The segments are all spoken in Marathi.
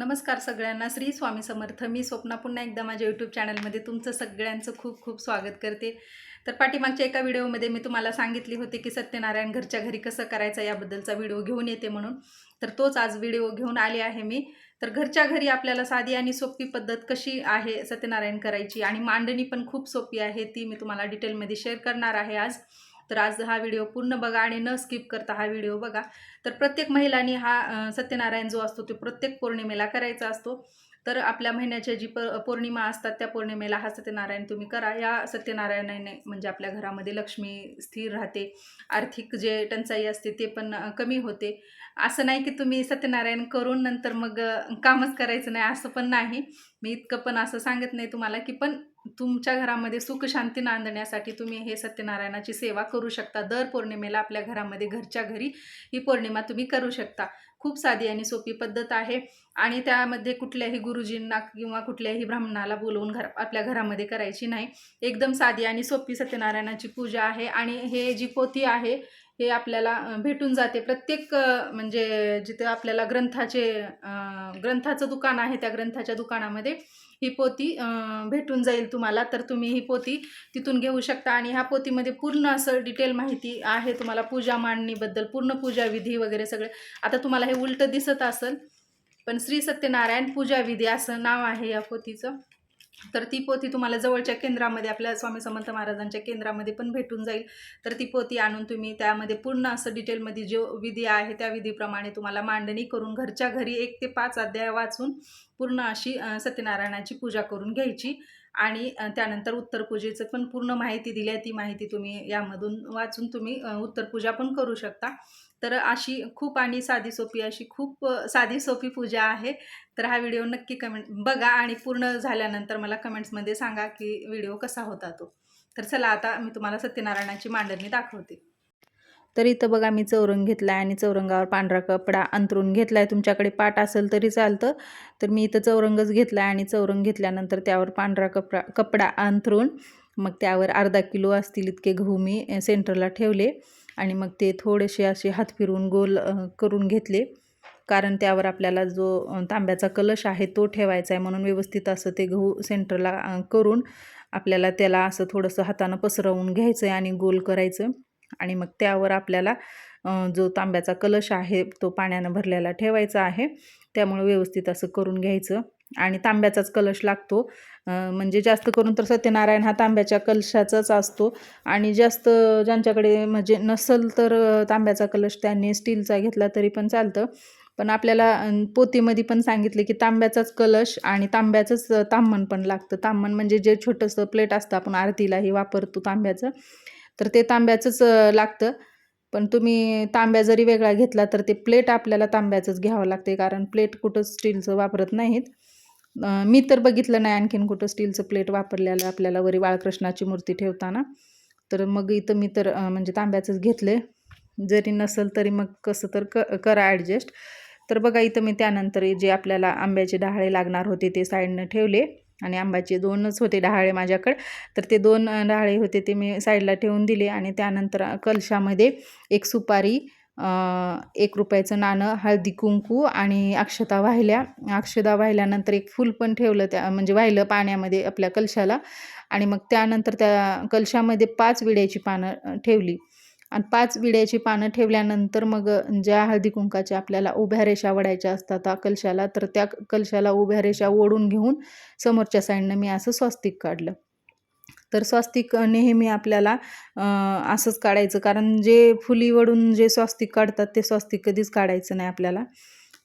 नमस्कार सगळ्यांना. श्री स्वामी समर्थ. मी स्वप्ना पुन्हा एकदा माझ्या यूट्यूब चॅनलमध्ये तुमचं सगळ्यांचं खूप खूप स्वागत करते. तर पाठीमागच्या एका व्हिडिओमध्ये मी तुम्हाला सांगितली होती की सत्यनारायण घरच्या घरी कसं करायचं याबद्दलचा व्हिडिओ घेऊन येते म्हणून. तर तोच आज व्हिडिओ घेऊन आले आहे मी. तर घरच्या घरी आपल्याला साधी आणि सोपी पद्धत कशी आहे सत्यनारायण करायची आणि मांडणी पण खूप सोपी आहे ती मी तुम्हाला डिटेलमध्ये शेअर करणार आहे आज. तर आज हा व्हिडिओ पूर्ण बघा आणि न स्किप करता हा व्हिडिओ बघा. तर प्रत्येक महिलांनी हा सत्यनारायण जो असतो तो प्रत्येक पौर्णिमेला करायचा असतो. तर आपल्या महिन्याच्या जी प पौर्णिमा असतात त्या पौर्णिमेला हा सत्यनारायण तुम्ही करा. या सत्यनारायणाने म्हणजे आपल्या घरामध्ये लक्ष्मी स्थिर राहते. आर्थिक जे टंचाई असते ते पण कमी होते. असं नाही की तुम्ही सत्यनारायण करून नंतर मग कामच करायचं नाही असं पण नाही. मी इतकं पण असं सांगत नाही तुम्हाला की पण तुमच्या घरामध्ये सुख शांती नांदण्यासाठी तुम्ही हे सत्यनारायणाची सेवा करू शकता. दर पौर्णिमेला आपल्या घरामध्ये घरच्या घरी ही पौर्णिमा तुम्ही करू शकता. खूप साधी आणि सोपी पद्धत आहे. आणि त्यामध्ये कुठल्याही गुरुजींना किंवा कुठल्याही ब्राह्मणाला बोलवून घर आपल्या घरामध्ये करायची नाही. एकदम साधी आणि सोपी सत्यनारायणाची पूजा आहे. आणि हे जी पोथी आहे हे आपल्याला भेटून जाते. प्रत्येक म्हणजे जिथे आपल्याला ग्रंथाचे ग्रंथाचं दुकान आहे त्या ग्रंथाच्या दुकानामध्ये ही पोती भेटून जाईल तुम्हाला. तर तुम्ही ही पोती तिथून घेऊ शकता. आणि ह्या पोतीमध्ये पूर्ण असं डिटेल माहिती आहे तुम्हाला. पूजा मांडणीबद्दल पूर्ण पूजा विधी वगैरे सगळे. आता तुम्हाला हे उलटं दिसत असेल पण श्री सत्यनारायण पूजा विधी असं नाव आहे या पोतीचं. तर ती पोथी तुम्हाला जवळच्या केंद्रामध्ये आपल्या स्वामी समर्थ महाराजांच्या केंद्रामध्ये पण भेटून जाईल. तर ती पोथी आणून तुम्ही त्यामध्ये पूर्ण असं डिटेलमध्ये जो विधी आहे त्या विधीप्रमाणे तुम्हाला मांडणी करून घरच्या घरी एक ते पाच अध्याय वाचून पूर्ण अशी सत्यनारायणाची पूजा करून घ्यायची. आणि त्यानंतर उत्तरपूजेचं पण पूर्ण माहिती दिली आहे. ती माहिती तुम्ही यामधून वाचून तुम्ही उत्तरपूजा पण करू शकता. तर अशी खूप आणि साधी सोपी अशी खूप साधी सोपी पूजा आहे. तर हा व्हिडिओ नक्की कमेंट बघा आणि पूर्ण झाल्यानंतर मला कमेंट्समध्ये सांगा की व्हिडिओ कसा होता तो. तर चला आता मी तुम्हाला सत्यनारायणाची मांडणी दाखवते. तर इथं बघा मी चौरंग घेतला आहे आणि चौरंगावर पांढरा कपडा अंतरून घेतला आहे तुमच्याकडे पाट असेल तरी चालतं. तर मी इथं चौरंगच घेतला आहे आणि चौरंग घेतल्यानंतर त्यावर पांढरा कपडा कपडा अंथरून मग त्यावर अर्धा किलो असतील इतके गहू मी सेंटरला ठेवले. आणि मग ते थोडेसे असे हात फिरून गोल करून घेतले. कारण त्यावर आपल्याला जो तांब्याचा कलश आहे तो ठेवायचा आहे म्हणून व्यवस्थित असं ते गहू सेंटरला करून आपल्याला त्याला असं थोडंसं हातानं पसरवून घ्यायचं आहे आणि गोल करायचं. आणि मग त्यावर आपल्याला जो तांब्याचा कलश आहे तो पाण्यानं भरलेला ठेवायचा आहे. त्यामुळे व्यवस्थित असं करून घ्यायचं. आणि तांब्याचाच कलश लागतो. म्हणजे जास्त करून तर सत्यनारायण हा तांब्याच्या कलशाचाच असतो. आणि जास्त ज्यांच्याकडे म्हणजे नसल तर तांब्याचा कलश त्यांनी स्टीलचा घेतला तरी पण चालतं. पण आपल्याला पोतीमध्ये पण सांगितले की तांब्याचाच कलश आणि तांब्याचंच तांबण पण लागतं. तांबण म्हणजे जे छोटंसं प्लेट असतं आपण आरतीलाही वापरतो तांब्याचं. तर ते तांब्याचंच लागतं. पण तुम्ही तांब्या जरी वेगळा घेतला तर ते प्लेट आपल्याला तांब्याचंच घ्यावं लागते कारण प्लेट कुठं स्टीलचं वापरत नाहीत. मी तर बघितलं नाही आणखीन कुठं स्टीलचं प्लेट वापरलेलं आपल्याला वरी बाळकृष्णाची मूर्ती ठेवताना. तर मग इथं मी तर म्हणजे तांब्याचंच घेतले जरी नसेल तरी मग कसं तर क करा ॲडजस्ट. तर बघा इथं मी त्यानंतर जे आपल्याला आंब्याचे डहाळे लागणार होते ते साईडनं ठेवले. आणि आंब्याचे दोनच होते डहाळे माझ्याकडे. तर ते दोन डहाळे होते ते मी साईडला ठेवून दिले आणि त्यानंतर कलशामध्ये एक सुपारी एक रुपयाचं नाणं हळदी कुंकू आणि अक्षता वाहिल्या. अक्षता वाहिल्यानंतर एक फूल पण ठेवलं त्या म्हणजे वाहिलं पाण्यामध्ये आपल्या कलशाला. आणि मग त्यानंतर त्या कलशामध्ये पाच विड्याची पानं ठेवली. आणि पाच विड्याची पानं ठेवल्यानंतर मग ज्या हळदी कुंकाच्या आपल्याला उभ्या रेषा वडायच्या असतात कलशाला तर त्या कलशाला उभ्या रेषा ओढून घेऊन समोरच्या साईडनं मी असं स्वस्तिक काढलं. तर स्वस्तिक नेहमी आपल्याला असंच काढायचं. कारण जे फुलीवडून जे स्वस्तिक काढतात ते स्वस्तिक कधीच काढायचं नाही आपल्याला.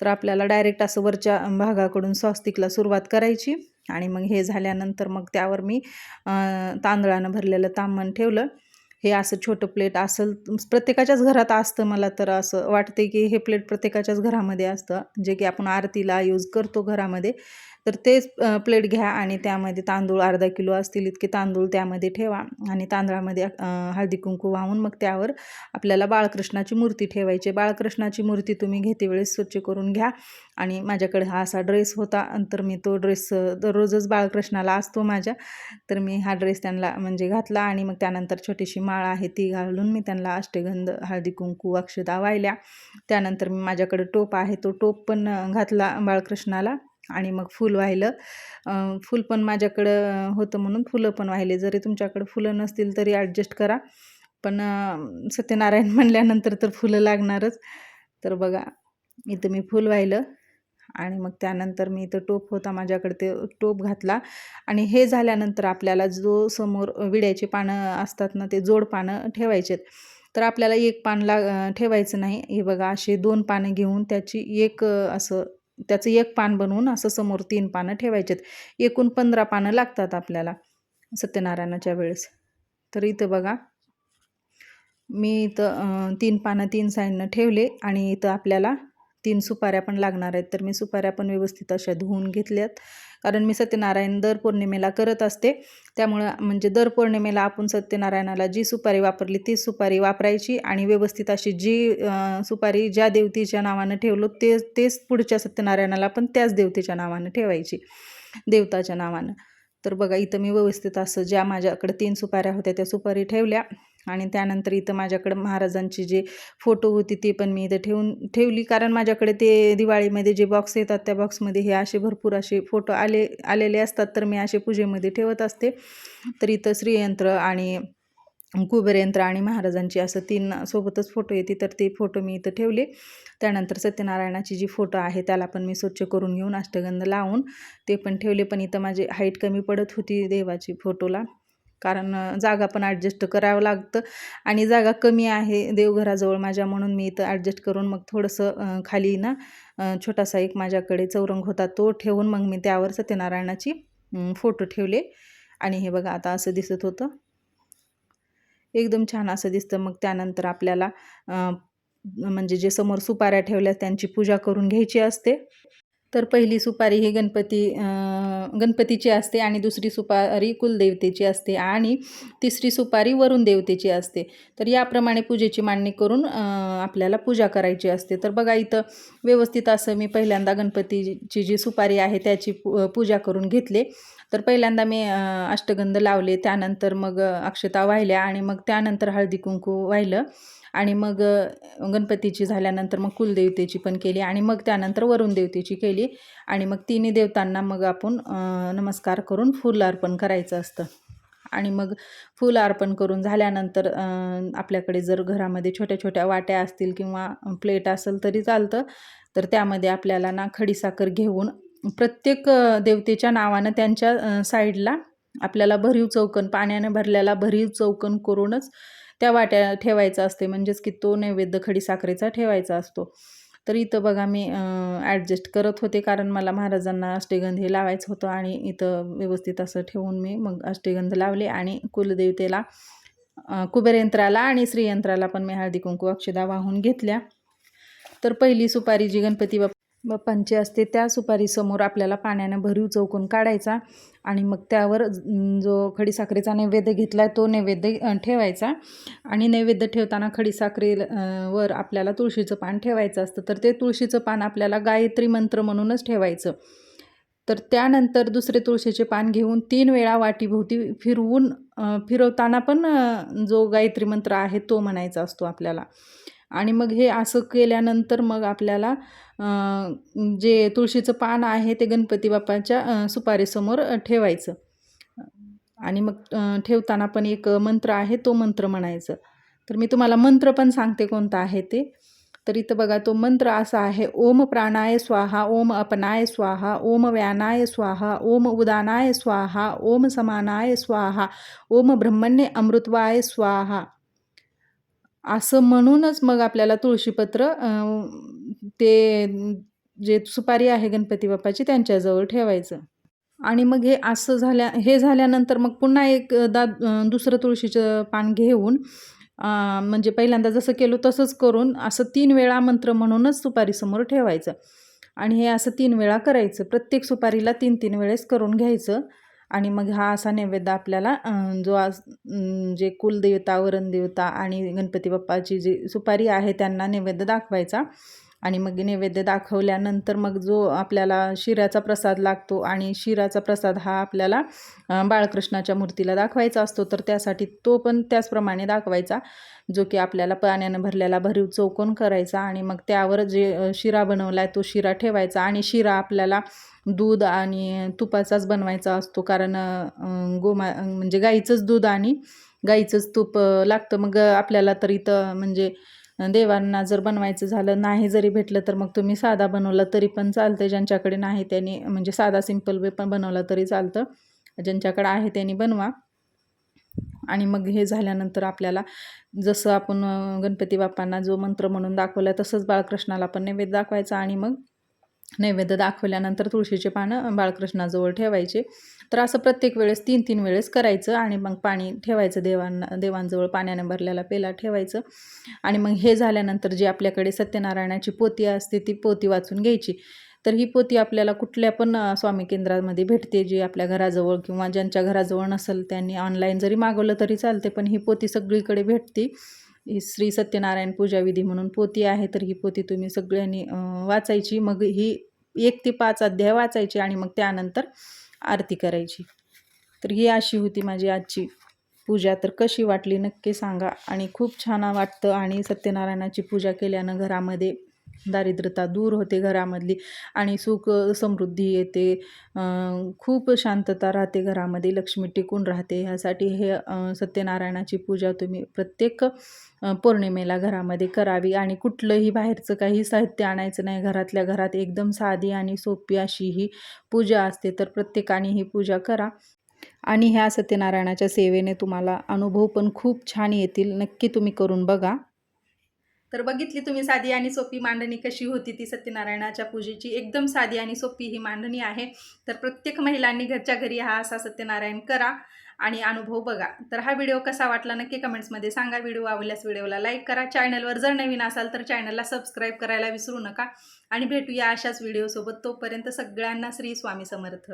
तर आपल्याला डायरेक्ट असं वरच्या भागाकडून स्वस्तिकला सुरुवात करायची आणि मग हे झाल्यानंतर मग त्यावर मी तांदळानं भरलेलं तामण ठेवलं. हे असं छोटं प्लेट असेल प्रत्येकाच्याच घरात असतं मला तर असं वाटते की हे प्लेट प्रत्येकाच्याच घरामध्ये असतं. जे की आपण आरतीला यूज करतो घरामध्ये. तर तेच प्लेट घ्या आणि त्यामध्ये तांदूळ अर्धा किलो असतील इतके तांदूळ त्यामध्ये ठेवा आणि तांदळामध्ये हळदी कुंकू वाहून मग त्यावर आपल्याला बाळकृष्णाची मूर्ती ठेवायची. बाळकृष्णाची मूर्ती तुम्ही घेते वेळेस स्वच्छ करून घ्या आणि माझ्याकडे हा असा ड्रेस होता तर मी तो ड्रेस दररोजच बाळकृष्णाला असतो माझ्या. तर मी हा ड्रेस त्यांना म्हणजे घातला आणि मग त्यानंतर छोटीशी माळ आहे ती घालून मी त्यांना अष्टगंध हळदी कुंकू अक्षता वाहिल्या. त्यानंतर मी माझ्याकडे टोप आहे तो टोप पण घातला बाळकृष्णाला. आणि मग फूल वाहिलं. फुल फूल पण माझ्याकडं होतं म्हणून फुलं पण वाहिले. जरी तुमच्याकडे फुलं नसतील तरी ॲडजस्ट करा. पण सत्यनारायण म्हणल्यानंतर तर फुलं लागणारच. तर बघा इथं मी फूल वाहिलं आणि मग त्यानंतर मी इथं टोप होता माझ्याकडे. ते टोप घातला आणि हे झाल्यानंतर आपल्याला जो समोर विड्याचे पानं असतात ना ते जोड पानं ठेवायचे तर आपल्याला एक पान ला ठेवायचं नाही. हे बघा असे दोन पानं घेऊन त्याची एक असं त्याचं एक पान बनवून असं समोर तीन पानं ठेवायचेत. एकूण पंधरा पानं लागतात आपल्याला सत्यनारायणाच्या वेळेस. तर इथं बघा. मी इथं तीन पानं तीन साईडनं ठेवले आणि इथं आपल्याला तीन सुपाऱ्या पण लागणार आहेत. तर मी सुपाऱ्या पण व्यवस्थित अशा धुवून घेतल्यात. कारण मी सत्यनारायण दर पौर्णिमेला करत असते. त्यामुळं म्हणजे दर पौर्णिमेला आपण सत्यनारायणाला जी सुपारी वापरली ती सुपारी वापरायची आणि व्यवस्थित अशी जी सुपारी ज्या देवतेच्या नावानं ठेवलो ते तेच पुढच्या सत्यनारायणाला पण त्याच देवतेच्या नावानं ठेवायची देवताच्या नावानं. तर बघा इथं मी व्यवस्थित असं ज्या माझ्याकडे तीन सुपाऱ्या होत्या त्या सुपारी ठेवल्या. आणि त्यानंतर इथं माझ्याकडं महाराजांची जे फोटो होती ते पण मी इथं ठेवून ठेवली. कारण माझ्याकडे ते दिवाळीमध्ये जे बॉक्स येतात त्या बॉक्समध्ये हे असे भरपूर असे फोटो आले आलेले असतात. तर मी असे पूजेमध्ये ठेवत असते. तर इथं श्रीयंत्र आणि कुबेरयंत्र आणि महाराजांची असं तीन सोबतच फोटो येते. तर ते फोटो मी इथं ठेवले. त्यानंतर सत्यनारायणाची जी फोटो आहे त्याला पण मी स्वच्छ करून घेऊन अष्टगंध लावून ते पण ठेवले. पण इथं माझी हाईट कमी पडत होती देवाची फोटोला कारण जागा पण ॲडजस्ट करावं लागतं. आणि जागा कमी आहे देवघराजवळ माझ्या म्हणून मी इथं ॲडजस्ट करून मग थोडंसं खाली ना छोटासा एक माझ्याकडे चौरंग होता तो ठेवून मग मी त्यावर सत्यनारायणाची फोटो ठेवले. आणि हे बघा आता असं दिसत होतं. एकदम छान असं दिसतं. मग त्यानंतर आपल्याला म्हणजे जे समोर सुपाऱ्या ठेवल्या त्यांची पूजा करून घ्यायची असते. तर पहिली सुपारी ही गणपती गणपतीची असते आणि दुसरी सुपारी कुलदेवतेची असते आणि तिसरी सुपारी वरुण देवतेची असते. तर याप्रमाणे पूजेची मांडणी करून आपल्याला पूजा करायची असते. तर बघा इथं व्यवस्थित असं मी पहिल्यांदा गणपतीची जी सुपारी आहे त्याची पू पूजा करून घेतले. तर पहिल्यांदा मी अष्टगंध लावले त्यानंतर मग अक्षता वाहिल्या आणि मग त्यानंतर हळदी कुंकू वाहिलं. आणि मग गणपतीची झाल्यानंतर मग कुलदेवतेची पण केली आणि मग त्यानंतर वरुण देवतेची केली आणि मग तिन्ही देवतांना मग आपण नमस्कार करून फुलं अर्पण करायचं असतं. आणि मग फुलं अर्पण करून झाल्यानंतर आपल्याकडे जर घरामध्ये छोट्या छोट्या वाट्या असतील किंवा प्लेट असेल तरी चालतं. तर त्यामध्ये आपल्याला ना खडीसाखर घेऊन प्रत्येक देवतेच्या नावानं त्यांच्या साईडला आपल्याला भरीव चौकन पाण्याने भरलेला भरीव चौकन करूनच त्या वाट्या ठेवायचा असते म्हणजेच की तो नैवेद्य खडी साखरेचा ठेवायचा असतो. तर इथं बघा मी ॲडजस्ट करत होते. कारण मला महाराजांना अष्टगंध हे लावायचं होतं आणि इथं व्यवस्थित असं ठेवून मी मग अष्टगंध लावले आणि कुलदेवतेला कुबेरयंत्राला आणि श्रीयंत्राला पण मी हळदी कुंकू अक्षदा वाहून घेतल्या. तर पहिली सुपारी जी गणपती बाप असते त्या सुपारीसमोर आपल्याला पाण्यानं भरीव चौकून काढायचा आणि मग त्यावर जो खडीसाखरेचा नैवेद्य घेतला आहे तो नैवेद्य ठेवायचा. आणि नैवेद्य ठेवताना खडीसाखरे वर आपल्याला तुळशीचं पान ठेवायचं असतं. तर ते तुळशीचं पान आपल्याला गायत्री मंत्र म्हणूनच ठेवायचं. तर त्यानंतर दुसरे तुळशीचे पान घेऊन तीन वेळा वाटीभोवती फिरवून फिरवताना पण जो गायत्री मंत्र आहे तो म्हणायचा असतो आपल्याला. आणि मग हे असं केल्यानंतर मग आपल्याला जे तुळशीचं पान आहे ते गणपती बाप्पाच्या सुपारीसमोर ठेवायचं. आणि मग ठेवताना पण एक मंत्र आहे तो मंत्र म्हणायचं. तर मी तुम्हाला मंत्र पण सांगते कोणता आहे ते. तर इथं बघा तो मंत्र असा आहे ओम प्राणाय स्वाहा ओम अपनाय स्वाहा ओम व्यानाय स्वाहा ओम उदानाय स्वाहा ओम समानाय स्वाहा ओम ब्रह्मण्य अमृतवाय स्वाहा. असं म्हणूनच मग आपल्याला तुळशीपत्र ते जे सुपारी आहे गणपती बाप्पाची त्यांच्याजवळ ठेवायचं. आणि मग हे असं झाल्या हे झाल्यानंतर मग पुन्हा एक दा दुसरं तुळशीचं पान घेऊन म्हणजे पहिल्यांदा जसं केलं तसंच करून असं तीन वेळा मंत्र म्हणूनच सुपारीसमोर ठेवायचं. आणि हे असं तीन वेळा करायचं. प्रत्येक सुपारीला तीन तीन वेळेस करून घ्यायचं. आणि मग हा असा नैवेद्य आपल्याला जो आज जे कुलदेवता वरणदेवता आणि गणपती बाप्पाची जी सुपारी आहे त्यांना नैवेद्य दाखवायचा. आणि मग नैवेद्य दाखवल्यानंतर मग जो आपल्याला शिऱ्याचा प्रसाद लागतो आणि शिराचा प्रसाद हा आपल्याला बाळकृष्णाच्या मूर्तीला दाखवायचा असतो तर त्यासाठी तो पण त्याचप्रमाणे दाखवायचा जो की आपल्याला पाण्यानं भरलेला भरीव चौकोन करायचा आणि मग त्यावर जे शिरा बनवला आहे तो शिरा ठेवायचा आणि शिरा आपल्याला दूध आणि तुपाचाच बनवायचा असतो कारण गोमा म्हणजे गाईचंच दूध आणि गाईचंच तूप लागतं. मग आपल्याला तर इथं म्हणजे देवांना जर बनवायचं झालं नाही जरी भेटलं तर मग तुम्ही साधा बनवला तरी पण चालतं ज्यांच्याकडे नाही त्यांनी म्हणजे साधा सिंपल वे पण बनवला तरी चालतं. ज्यांच्याकडे आहे त्यांनी बनवा. आणि मग हे झाल्यानंतर आपल्याला जसं आपण गणपती बाप्पांना जो मंत्र म्हणून दाखवला तसंच बाळकृष्णाला पण नैवेद्य दाखवायचा. आणि मग नैवेद्य दाखवल्यानंतर तुळशीचे पानं बाळकृष्णाजवळ ठेवायचे. तर असं प्रत्येक वेळेस तीन तीन वेळेस करायचं आणि मग पाणी ठेवायचं देवांना देवांजवळ पाण्याने भरलेला पेला ठेवायचं. आणि मग हे झाल्यानंतर जी आपल्याकडे सत्यनारायणाची पोती असते ती पोती वाचून घ्यायची. तर ही पोती आपल्याला कुठल्या पण स्वामी केंद्रामध्ये भेटते जी आपल्या घराजवळ किंवा ज्यांच्या घराजवळ नसेल त्यांनी ऑनलाईन जरी मागवलं तरी चालते पण ही पोती सगळीकडे भेटते. श्री सत्यनारायण पूजा विधी म्हणून पोती आहे तर ही पोती तुम्ही सगळ्यांनी वाचायची. मग ही एक ते पाच अध्याय वाचायची आणि मग त्यानंतर आरती करायची. तर ही अशी होती माझी आजची पूजा. तर कशी वाटली नक्की सांगा. आणि खूप छान वाटतं. आणि सत्यनारायणाची पूजा केल्यानं घरामध्ये दारिद्र्यता दूर होते घरामधली आणि सुख समृद्धी येते. खूप शांतता राहते घरामध्ये लक्ष्मी टिकून राहते. ह्यासाठी हे सत्यनारायणाची पूजा तुम्ही प्रत्येक पौर्णिमेला घरामध्ये करावी आणि कुठलंही बाहेरचं काही साहित्य आणायचं नाही. घरातल्या घरात एकदम साधी आणि सोपी अशी ही पूजा असते तर प्रत्येकाने ही पूजा करा. आणि ह्या सत्यनारायणाच्या सेवेने तुम्हाला अनुभव पण खूप छान येतील. नक्की तुम्ही करून बघा. तर बघितली तुम्ही साधी आणि सोपी मांडणी कशी होती ती सत्यनारायणाच्या पूजेची. एकदम साधी आणि सोपी ही मांडणी आहे. तर प्रत्येक महिलांनी घरच्या घरी हा असा सत्यनारायण करा आणि अनुभव बघा. तर हा व्हिडिओ कसा वाटला नक्की कमेंट्समध्ये सांगा. व्हिडिओ आवडल्यास व्हिडिओला लाईक करा. चॅनलवर जर नवीन असाल तर चॅनलला सबस्क्राईब करायला विसरू नका. आणि भेटूया अशाच व्हिडिओसोबत. तोपर्यंत सगळ्यांना श्री स्वामी समर्थ.